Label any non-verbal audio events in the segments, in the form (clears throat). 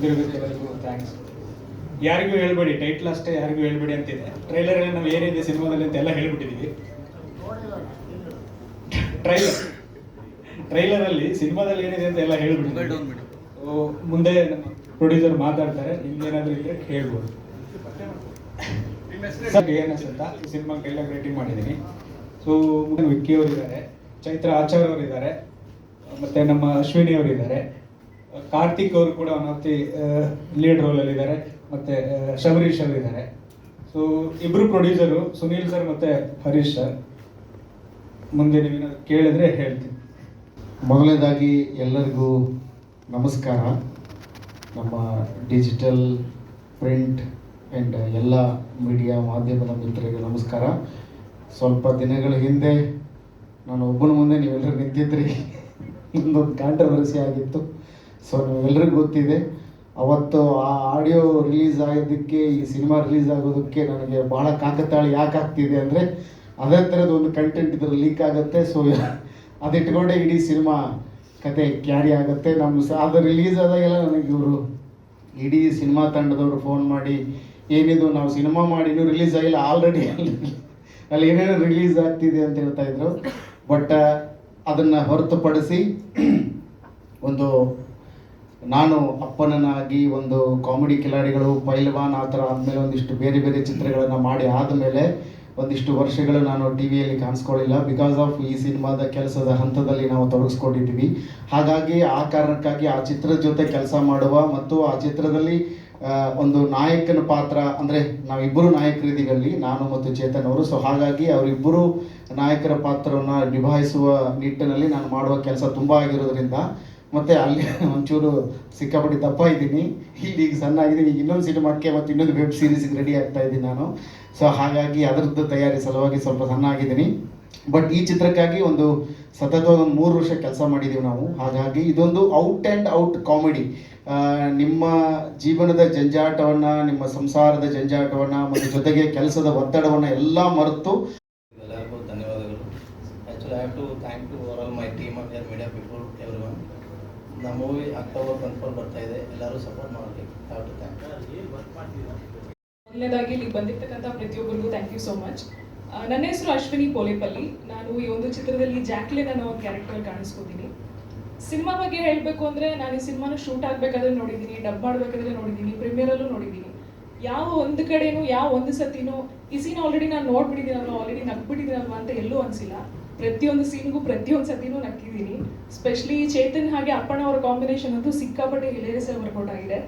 ಬಂದಿರೋದಕ್ಕೆ ಎಲ್ಲರಿಗೂ ಥ್ಯಾಂಕ್ಸ್ ಯಾರಿಗೂ ಹೇಳ್ಬೇಡಿ ಟೈಟ್ಲ್ ಅಷ್ಟೇ ಯಾರಿಗೂ ಹೇಳ್ಬೇಡಿ ಅಂತಿದೆ. ಟ್ರೈಲರಲ್ಲಿ ನಾವು ಏನಿದೆ ಸಿನಿಮಾದಲ್ಲಿ ಅಂತ ಎಲ್ಲ ಹೇಳ್ಬಿಟ್ಟಿದ್ದೀವಿ ಟ್ರೈಲರ್ ಟ್ರೈಲರಲ್ಲಿ ಸಿನಿಮಾದಲ್ಲಿ ಏನಿದೆ ಅಂತ ಎಲ್ಲ ಹೇಳ್ಬಿಟ್ಟು ಸೊ, ಮುಂದೆ ಪ್ರೊಡ್ಯೂಸರ್ ಮಾತಾಡ್ತಾರೆ ನಿಮ್ಗೇನಾದ್ರೂ ಇದ್ರೆ ಹೇಳ್ಬೋದು ಸರ್ ಎನ್ ಎಸ್ ಅಂತ ಸಿನಿಮಾ ಕೈಲ ರೇಟಿಂಗ್ ಮಾಡಿದ್ದೀನಿ ಸೊ ವಿಕ್ಕಿ ಅವರು ಇದ್ದಾರೆ ಚೈತ್ರ ಆಚಾರ್ ಅವರು ಇದ್ದಾರೆ ಮತ್ತೆ ನಮ್ಮ ಅಶ್ವಿನಿ ಅವರು ಇದ್ದಾರೆ ಕಾರ್ತಿಕ್ ಅವರು ಕೂಡ ಒನ್ ಆಫ್ ಲೀಡ್ ರೋಲ್ ಅಲ್ಲಿ ಇದ್ದಾರೆ ಮತ್ತೆ ಶಬರೀಶ್ ಅವರು ಇದ್ದಾರೆ ಸೊ ಇಬ್ರು ಪ್ರೊಡ್ಯೂಸರು ಸುನೀಲ್ ಸರ್ ಮತ್ತೆ ಹರೀಶ್ ಸರ್ ಮುಂದೆ ನೀವು ಕೇಳಿದ್ರೆ ಹೇಳ್ತೀನಿ. ಮೊದಲನೇದಾಗಿ ಎಲ್ಲರಿಗೂ ನಮಸ್ಕಾರ. ನಮ್ಮ ಡಿಜಿಟಲ್ ಪ್ರಿಂಟ್ ಆ್ಯಂಡ್ ಎಲ್ಲ ಮೀಡಿಯಾ ಮಾಧ್ಯಮದ ಮಿತ್ರರಿಗೆ ನಮಸ್ಕಾರ. ಸ್ವಲ್ಪ ದಿನಗಳ ಹಿಂದೆ ನಾನು ಒಬ್ಬನ ಮುಂದೆ ನೀವೆಲ್ಲರೂ ನಿಂತಿದ್ರಿ. (laughs) ಒಂದೊಂದು ಕಾಂಟ್ರವರ್ಸಿ ಆಗಿತ್ತು. ಸೊ ಎಲ್ಲರಿಗೂ ಗೊತ್ತಿದೆ. ಅವತ್ತು ಆ ಆಡಿಯೋ ರಿಲೀಸ್ ಆಗೋದಕ್ಕೆ ಈ ಸಿನಿಮಾ ರಿಲೀಸ್ ಆಗೋದಕ್ಕೆ ನನಗೆ ಬಹಳ ಕಾಕತಾಳಿ ಯಾಕೆ ಆಗ್ತಿದೆ ಅಂದರೆ, ಅದೇ ಥರದ ಒಂದು ಕಂಟೆಂಟ್ ಇದ್ರೆ ಲೀಕ್ ಆಗುತ್ತೆ. ಸೊ ಅದಿಟ್ಕೊಂಡೆ ಇಡೀ ಸಿನಿಮಾ ಕತೆ ಕ್ಯಾರಿ ಆಗುತ್ತೆ. ನಮ್ಮ ಸ, ಅದು ರಿಲೀಸ್ ಆದಾಗೆಲ್ಲ ನನಗೆ ಇವರು ಇಡೀ ಸಿನಿಮಾ ತಂಡದವರು ಫೋನ್ ಮಾಡಿ, ಏನಿದು ನಾವು ಸಿನಿಮಾ ಮಾಡಿ ಇನ್ನೂ ರಿಲೀಸ್ ಆಗಿಲ್ಲ ಆಲ್ರೆಡಿ (laughs) ಅಲ್ಲಿ ಏನೇನು ರಿಲೀಸ್ ಆಗ್ತಿದೆ ಅಂತ ಹೇಳ್ತಾ ಇದ್ರು. ಬಟ್ ಅದನ್ನು ಹೊರತುಪಡಿಸಿ, (clears throat) ಒಂದು ನಾನು ಅಪ್ಪನನ್ನಾಗಿ ಒಂದು ಕಾಮಿಡಿ ಕಿಲಾಡಿಗಳು, ಪೈಲ್ವಾನ್ ಆ ಥರ ಆದಮೇಲೆ ಒಂದಿಷ್ಟು ಬೇರೆ ಬೇರೆ ಚಿತ್ರಗಳನ್ನು ಮಾಡಿ ಆದಮೇಲೆ ಒಂದಿಷ್ಟು ವರ್ಷಗಳು ನಾನು ಟಿ ವಿಯಲ್ಲಿ ಕಾಣಿಸ್ಕೊಳ್ಳಿಲ್ಲ. ಬಿಕಾಸ್ ಆಫ್ ಈ ಸಿನಿಮಾದ ಕೆಲಸದ ಹಂತದಲ್ಲಿ ನಾವು ತೊಡಗಿಸ್ಕೊಂಡಿದ್ದೀವಿ. ಹಾಗಾಗಿ ಆ ಕಾರಣಕ್ಕಾಗಿ ಆ ಚಿತ್ರದ ಜೊತೆ ಕೆಲಸ ಮಾಡುವ ಮತ್ತು ಆ ಚಿತ್ರದಲ್ಲಿ ಒಂದು ನಾಯಕನ ಪಾತ್ರ ಅಂದರೆ ನಾವಿಬ್ಬರು ನಾಯಕರಿದ್ದೀವಿ ಅಲ್ಲಿ ನಾನು ಮತ್ತು ಚೇತನ್ ಅವರು. ಸೊ ಹಾಗಾಗಿ ಅವರಿಬ್ಬರು ನಾಯಕರ ಪಾತ್ರವನ್ನು ನಿಭಾಯಿಸುವ ನಿಟ್ಟಿನಲ್ಲಿ ನಾನು ಮಾಡುವ ಕೆಲಸ ತುಂಬ ಆಗಿರೋದ್ರಿಂದ ಮತ್ತೆ ಅಲ್ಲಿ ಒಂಚೂರು ಸಿಕ್ಕಾಪಟ್ಟೆ ದಪ್ಪ ಇದ್ದೀನಿ. ಇಲ್ಲಿ ಈಗ ಸಣ್ಣ ಆಗಿದ್ದೀನಿ ಈಗ ಇನ್ನೊಂದು ಸಿನಿಮಾಕ್ಕೆ ಮತ್ತು ಇನ್ನೊಂದು ವೆಬ್ ಸೀರೀಸ್ಗೆ ರೆಡಿ ಆಗ್ತಾ ಇದ್ದೀನಿ ನಾನು. ಸೊ ಹಾಗಾಗಿ ಅದರದ್ದು ತಯಾರಿ ಸಲುವಾಗಿ ಸ್ವಲ್ಪ ಸಣ್ಣ ಆಗಿದ್ದೀನಿ ಬಟ್ ಈ ಚಿತ್ರಕ್ಕಾಗಿ ಒಂದು ಸತತ ಒಂದು ಮೂರು ವರ್ಷ ಕೆಲಸ ಮಾಡಿದ್ದೀವಿ ನಾವು. ಹಾಗಾಗಿ ಇದೊಂದು ಔಟ್ ಆ್ಯಂಡ್ ಔಟ್ ಕಾಮಿಡಿ ನಿಮ್ಮ ಜೀವನದ ಜಂಜಾಟವನ್ನು, ನಿಮ್ಮ ಸಂಸಾರದ ಜಂಜಾಟವನ್ನು, ಮತ್ತು ಜೊತೆಗೆ ಕೆಲಸದ ಒತ್ತಡವನ್ನು ಎಲ್ಲ ಮರೆತು ಎಲ್ಲರಿಗೂ ಧನ್ಯವಾದಗಳು. Actually I have to thank to all my team of your media people ನಮ್ಮ ಮೂವಿ ಅಕ್ಟೋಬರ್ ಕನ್ಫರ್ಮ್ ಬರ್ತಾ ಇದೆ. ಎಲ್ಲರೂ ಸಪೋರ್ಟ್ ಥ್ಯಾಂಕ್ ಮೊದಲನೇದಾಗಿ ಇಲ್ಲಿ ಬಂದಿರ್ತಕ್ಕಂಥ ಪ್ರತಿಯೊಬ್ಬರಿಗೂ ಥ್ಯಾಂಕ್ ಯು ಸೋ ಮಚ್ ನನ್ನ ಹೆಸರು ಅಶ್ವಿನಿ ಪೋಲೆಪಲ್ಲಿ. ನಾನು ಈ ಒಂದು ಚಿತ್ರದಲ್ಲಿ ಜಾಕ್ಲಿನ್ ಅನ್ನೋ ಒಂದು ಕ್ಯಾರೆಕ್ಟರ್ ಕಾಣಿಸ್ಕೊತೀನಿ ಸಿನಿಮಾ ಬಗ್ಗೆ ಹೇಳಬೇಕು ಅಂದರೆ ನಾನು ಈ ಸಿನಿಮಾನ ಶೂಟ್ ಆಗಬೇಕಾದ್ರೆ ನೋಡಿದ್ದೀನಿ ಡಬ್ ಮಾಡಬೇಕಾದ್ರೆ ನೋಡಿದ್ದೀನಿ ಪ್ರೀಮಿಯರಲ್ಲೂ ನೋಡಿದ್ದೀನಿ. ಯಾವ ಒಂದು ಕಡೆನೂ, ಯಾವ ಒಂದು ಸತಿನೂ ಈ ಸೀನ್ ಆಲ್ರೆಡಿ ನಾನು ನೋಡ್ಬಿಟ್ಟಿದ್ದೀನಲ್ವ? ಆಲ್ರೆಡಿ ನಗ್ಬಿಟ್ಟಿದ್ದೀನಲ್ವ ಅಂತ ಎಲ್ಲೂ ಅನಿಸಿಲ್ಲ. ಪ್ರತಿಯೊಂದು ಸೀನ್ಗೂ ಪ್ರತಿಯೊಂದು ಸತಿನೂ ನಕ್ಕಿದ್ದೀನಿ. ಸ್ಪೆಷಲಿ ಚೇತನ್ ಹಾಗೆ ಅಪ್ಪಣ್ಣ ಅವರ ಕಾಂಬಿನೇಷನ್ ಅಂತೂ ಸಿಕ್ಕಾಪಟ್ಟೆ ಹಿಲೇರಿಯಸ್ ಆಗಿ ವರ್ಕೌಟ್ ಆಗಿದೆ.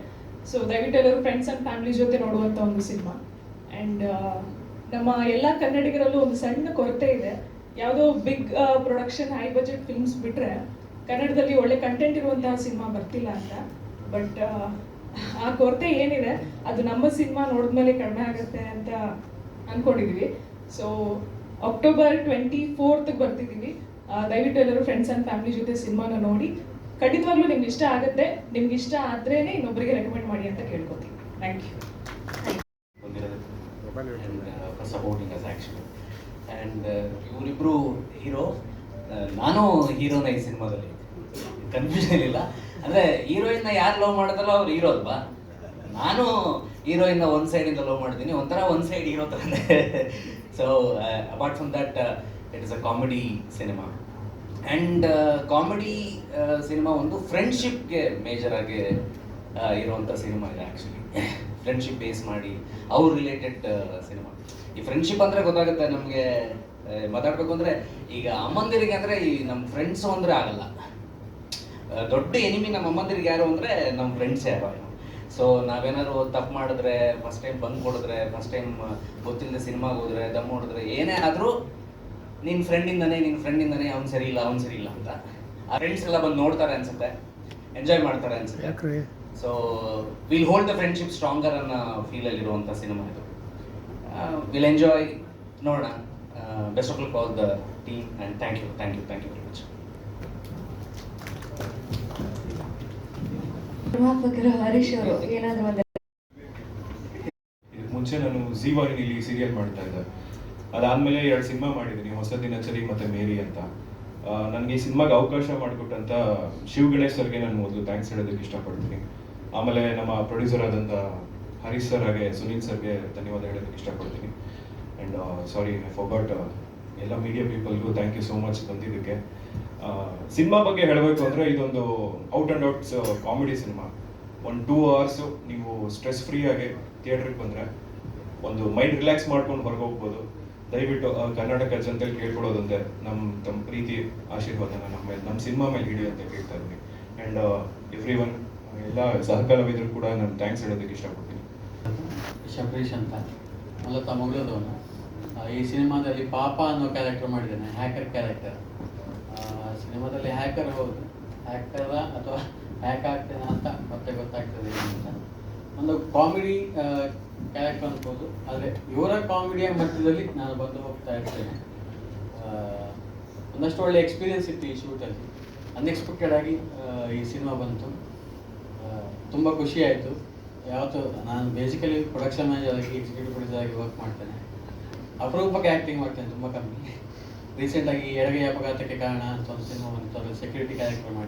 ಸೊ ದಯವಿಟ್ಟು ಎಲ್ಲರೂ ಫ್ರೆಂಡ್ಸ್ ಆ್ಯಂಡ್ ಫ್ಯಾಮಿಲಿ ಜೊತೆ ನೋಡುವಂಥ ಒಂದು ಸಿನಿಮಾ ಆ್ಯಂಡ್ ನಮ್ಮ ಎಲ್ಲ ಕನ್ನಡಿಗರಲ್ಲೂ ಒಂದು ಸಣ್ಣ ಕೊರತೆ ಇದೆ. ಯಾವುದೋ big production high budget films ಬಿಟ್ಟರೆ ಕನ್ನಡದಲ್ಲಿ ಒಳ್ಳೆ ಕಂಟೆಂಟ್ ಇರುವಂತಹ ಸಿನಿಮಾ ಬರ್ತಿಲ್ಲ ಅಂತ. ಬಟ್ ಆ ಕೊರತೆ ಏನಿದೆ, ಅದು ನಮ್ಮ ಸಿನಿಮಾ ನೋಡಿದ್ಮೇಲೆ ಕಡಿಮೆ ಆಗುತ್ತೆ ಅಂತ ಅಂದ್ಕೊಂಡಿದ್ವಿ ಸೊ ಅಕ್ಟೋಬರ್ ಟ್ವೆಂಟಿ ಫೋರ್ತ್ಗೆ ಬರ್ತಿದ್ದೀವಿ ದಯವಿಟ್ಟು ಎಲ್ಲರೂ ಫ್ರೆಂಡ್ಸ್ ಆ್ಯಂಡ್ ಫ್ಯಾಮಿಲಿ ಜೊತೆ ಸಿನಿಮಾನ ನೋಡಿ. ಖಂಡಿತವಾಗ್ಲೂ ನಿಮ್ಗೆ ಇಷ್ಟ ಆಗುತ್ತೆ. ನಿಮ್ಗೆ ಇಷ್ಟ ಆದ್ರೇನೆ ಇನ್ನೊಬ್ಬರಿಗೆ ರೆಕಮೆಂಡ್ ಮಾಡಿ ಅಂತ ಕೇಳ್ಕೊತೀನಿ. Thank you supporting us actually and ಇವರಿಬ್ಬರು ಹೀರೋ ನಾನು ಹೀರೋನ ಈ ಸಿನಿಮಾದಲ್ಲಿ ಕನ್ಫ್ಯೂಷನ್ ಇಲ್ಲ. ಅಂದರೆ ಹೀರೋಯಿನ್ನ ಯಾರು ಲವ್ ಮಾಡೋದಲ್ಲ ಅವ್ರು ಹೀರೋ ಅಲ್ವಾ? ನಾನು ಹೀರೋಯಿನ್ನ ಒಂದು ಸೈಡಿಂದ ಲವ್ ಮಾಡ್ತೀನಿ. ಒಂಥರ ಒಂದು ಸೈಡ್ ಹೀರೋ ಥರನೇ so apart from that it is a comedy cinema and comedy cinema ಒಂದು ಫ್ರೆಂಡ್ಶಿಪ್ಗೆ ಮೇಜರ್ ಆಗಿ ಇರುವಂಥ ಸಿನಿಮಾ ಇದೆ ಆ್ಯಕ್ಚುಲಿ ಫ್ರೆಂಡ್ಶಿಪ್ ಬೇಸ್ ಮಾಡಿ ಅವ್ರ ರಿಲೇಟೆಡ್ ಸಿನಿಮಾ ಈ ಫ್ರೆಂಡ್ಶಿಪ್ ಅಂದರೆ ಗೊತ್ತಾಗುತ್ತೆ ನಮಗೆ ಮಾತಾಡ್ಬೇಕು ಅಂದರೆ ಈಗ ಅಮ್ಮಂದಿರಿಗೆ ಅಂದರೆ ಈ ನಮ್ಮ ಫ್ರೆಂಡ್ಸು ಅಂದರೆ ಆಗಲ್ಲ. ದೊಡ್ಡ ಎನಿಮಿ ನಮ್ಮ ಅಮ್ಮಂದಿರಿಗೆ ಯಾರು ಅಂದರೆ ನಮ್ಮ ಫ್ರೆಂಡ್ಸ್ ಯಾರು? ಸೊ ನಾವೇನಾದ್ರು ತಪ್ಪು ಮಾಡಿದ್ರೆ ಫಸ್ಟ್ ಟೈಮ್ ಬಂದ್ ಕೊಡಿದ್ರೆ ಫಸ್ಟ್ ಟೈಮ್ ಗೊತ್ತಿಲ್ಲದೆ ಸಿನಿಮಾಗೆ ಹೋದ್ರೆ ದಮ್ ಹೊಡಿದ್ರೆ ಏನೇ ಆದರೂ ನಿನ್ನ ಫ್ರೆಂಡಿಂದನೇ ನಿನ್ನ ಫ್ರೆಂಡಿಂದನೇ ಅವ್ನು ಸರಿ ಇಲ್ಲ ಅವ್ನು ಸರಿ ಇಲ್ಲ ಅಂತ. ಆ ಫ್ರೆಂಡ್ಸ್ ಎಲ್ಲ ಬಂದು ನೋಡ್ತಾರೆ ಅನ್ಸುತ್ತೆ. ಎಂಜಾಯ್ ಮಾಡ್ತಾರೆ ಅನ್ಸುತ್ತೆ. So will hold the friendship stronger ಅನ್ನೋ ಫೀಲಲ್ಲಿರುವಂಥ ಸಿನಿಮಾ ಇದು. ವಿಲ್ ಎಂಜಾಯ್ ನೋಡೋಣ. Best of luck all the team and thank you thank you thank you very much ಅವರು ಮುಂಚೆ ನಾನು ಜಿ ಸೀರಿಯಲ್ ಮಾಡ್ತಾ ಇದ್ದೆ. ಅದಾದ್ಮೇಲೆ ಎರಡು ಸಿನಿಮಾ ಮಾಡಿದ್ದೀನಿ ಹೊಸ ದಿನಚರಿ ಮತ್ತೆ ಮೇರಿ ಅಂತ. ನನಗೆ ಈ ಸಿನಿಮಾಗೆ ಅವಕಾಶ ಮಾಡಿಕೊಟ್ಟಂತ ಶಿವ ಗಣೇಶ್ ಸರ್ಗೆ ನಾನು ಮೊದಲು ಥ್ಯಾಂಕ್ಸ್ ಹೇಳೋದಕ್ಕೆ ಇಷ್ಟಪಡ್ತೀನಿ. ಆಮೇಲೆ ನಮ್ಮ ಪ್ರೊಡ್ಯೂಸರ್ ಆದಂಥ ಹರೀಶ್ ಸರ್ ಹಾಗೆ ಸುನೀಲ್ ಸರ್ಗೆ ಧನ್ಯವಾದ ಹೇಳೋದಕ್ಕೆ ಇಷ್ಟಪಡ್ತೀನಿ. ಆ್ಯಂಡ್ ಸಾರಿ ಬಟ್ ಎಲ್ಲ ಮೀಡಿಯಾ ಪೀಪಲ್ಗೂ ಥ್ಯಾಂಕ್ ಯು ಸೋ ಮಚ್ ಬಂದಿದ್ದಕ್ಕೆ. ಸಿನಿಮಾ ಬಗ್ಗೆ ಹೇಳಬೇಕು ಅಂದರೆ ಇದೊಂದು out and outs comedy cinema. ಒಂದು ಟೂ ಅವರ್ಸು ನೀವು ಸ್ಟ್ರೆಸ್ ಫ್ರೀ ಆಗಿ ಥಿಯೇಟ್ರಿಗೆ ಬಂದರೆ ಒಂದು ಮೈಂಡ್ ರಿಲ್ಯಾಕ್ಸ್ ಮಾಡ್ಕೊಂಡು ಹೊರಗೆ ಹೋಗ್ಬೋದು. ದಯವಿಟ್ಟು ಕರ್ನಾಟಕ ಜನತೆಗೆ ಕೇಳ್ಕೊಳ್ಳೋದಂತೆ ನಮ್ಮ ತಮ್ಮ ಪ್ರೀತಿ ಆಶೀರ್ವಾದನ ನಮ್ಮ ಮೇಲೆ ನಮ್ಮ ಸಿನಿಮಾ ಮೇಲೆ ಹಿಡಿ ಅಂತ ಕೇಳ್ತಾ ಇದ್ದೀನಿ. ಆ್ಯಂಡ್ ಎವ್ರಿ ಒನ್ ಎಲ್ಲ ಸಹಕಲಾವಿದರು ಕೂಡ ನಾನು ಥ್ಯಾಂಕ್ಸ್ ಹೇಳೋದಕ್ಕೆ ಇಷ್ಟಪಡ್ತೀನಿ. ಶಬರೀಶ್ ಅಂತ. ಮೂಲತಃ ತಮ್ಮ ಆ, ಈ ಸಿನಿಮಾದಲ್ಲಿ ಪಾಪ ಅನ್ನೋ ಕ್ಯಾರೆಕ್ಟರ್ ಮಾಡಿದ್ದೇನೆ ಹ್ಯಾಕರ್ ಕ್ಯಾರೆಕ್ಟರ್ ಸಿನಿಮಾದಲ್ಲಿ ಹ್ಯಾಕರ್ ಹೌದು ಹ್ಯಾಕರ ಅಥವಾ ಹ್ಯಾಕ್ ಆಗ್ತೇನೆ ಅಂತ ಮತ್ತೆ ಗೊತ್ತಾಗ್ತದೆ ಅಂತ ಒಂದು ಕಾಮಿಡಿ ಕ್ಯಾರೆಕ್ಟರ್ ಅನ್ಬೋದು. ಆದರೆ ಇವರ ಕಾಮಿಡಿಯ ಮಧ್ಯದಲ್ಲಿ ನಾನು ಬಂದು ಹೋಗ್ತಾ ಇರ್ತೇನೆ. ಒಂದಷ್ಟು ಒಳ್ಳೆ ಎಕ್ಸ್ಪೀರಿಯನ್ಸ್ ಇತ್ತು ಈ ಶೂಟಲ್ಲಿ ಅನ್ಎಕ್ಸ್ಪೆಕ್ಟೆಡ್ ಆಗಿ ಈ ಸಿನಿಮಾ ಬಂತು. ತುಂಬ ಖುಷಿ ಆಯಿತು. ಯಾವತ್ತು ನಾನು ಬೇಸಿಕಲಿ ಪ್ರೊಡಕ್ಷನ್ ಮ್ಯಾನೇಜರ್ ಆಗಿ ಎಕ್ಸಿಕ್ಯೂಟಿವ್ ಪ್ರೊಡ್ಯೂಸರ್ ಆಗಿ ವರ್ಕ್ ಮಾಡ್ತೇನೆ. ಅಪರೂಪಕ್ಕೆ ಆ್ಯಕ್ಟಿಂಗ್ ಮಾಡ್ತೇನೆ, ತುಂಬ ಕಮ್ಮಿ. ರೀಸೆಂಟಾಗಿ ಎಡಗೈ ಅಪಘಾತಕ್ಕೆ ಕಾರಣ ಅಂತ ಒಂದು ಸೆಕ್ಯೂರಿಟಿ ಕ್ಯಾರೆಕ್ಟರ್ ಮಾಡಿ